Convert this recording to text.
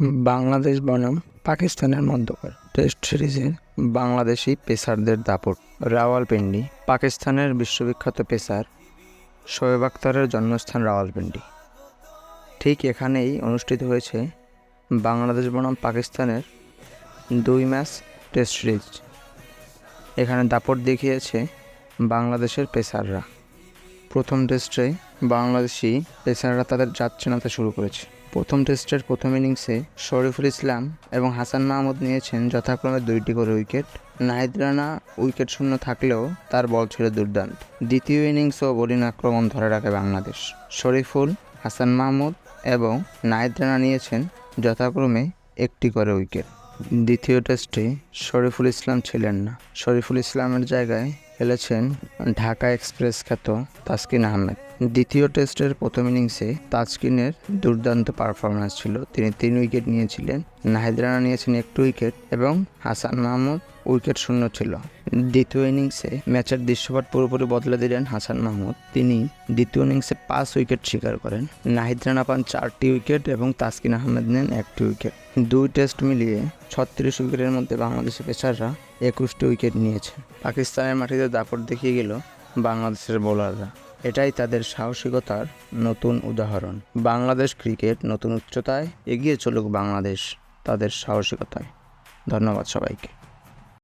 বাংলাদেশ বনাম পাকিস্তানের মধ্যকার টেস্ট সিরিজে বাংলাদেশি পেসারদের দাপট। রাওয়ালপিন্ডি, পাকিস্তানের বিশ্ববিখ্যাত পেসার শোয়েব আখতারের জন্মস্থান রাওয়ালপিন্ডি। ঠিক এখানেই অনুষ্ঠিত হয়েছে বাংলাদেশ বনাম পাকিস্তানের দুই ম্যাচ টেস্ট সিরিজ। এখানে দাপট দেখিয়েছে বাংলাদেশের পেসাররা। প্রথম টেস্টে বাংলাদেশি পেসাররা তাদের যাচ্ছেনাতে শুরু করেছে। প্রথম টেস্টের প্রথম ইনিংসে শরীফুল ইসলাম এবং হাসান মাহমুদ নিয়েছেন যথাক্রমে দুইটি করে উইকেট। নাহিদ রানা উইকেট শূন্য থাকলেও তার বল ছিল দুর্দান্ত। দ্বিতীয় ইনিংসও বোলিং আক্রমণ ধরে রাখে বাংলাদেশ। শরীফুল, হাসান মাহমুদ এবং নাহিদ রানা নিয়েছেন যথাক্রমে একটি করে উইকেট। দ্বিতীয় টেস্টে শরীফুল ইসলাম ছিলেন না। শরীফুল ইসলামের জায়গায় খেলেছেন ঢাকা এক্সপ্রেস খ্যাত তাসকিন আহমেদ। দ্বিতীয় টেস্টের প্রথম ইনিংসে তাজকিনের দুর্দান্ত পারফরমেন্স ছিল। তিনি তিন উইকেট নিয়েছিলেন, নাহিদ রানা নিয়েছেন একটি উইকেট এবং হাসান মাহমুদ উইকেট শূন্য ছিল। দ্বিতীয় ইনিংসে ম্যাচের দৃশ্যপট পুরোপুরি বদলে দিলেন হাসান মাহমুদ। তিনি দ্বিতীয় ইনিংসে পাঁচ উইকেট শিকার করেন। নাহিদ রানা পান চারটি উইকেট এবং তাসকিন আহমেদ নেন একটি উইকেট দুই টেস্ট মিলিয়ে ছত্রিশ উইকেটের মধ্যে বাংলাদেশের পেসাররা একুশটি উইকেট নিয়েছে। পাকিস্তানের মাটিতে দাপট দেখিয়ে গেল বাংলাদেশের বোলাররা এটাই তাদের সাহসিকতার নতুন উদাহরণ। বাংলাদেশ ক্রিকেট নতুন উচ্চতায় এগিয়ে চলুক বাংলাদেশ তাদের সাহসিকতায়। ধন্যবাদ সবাইকে।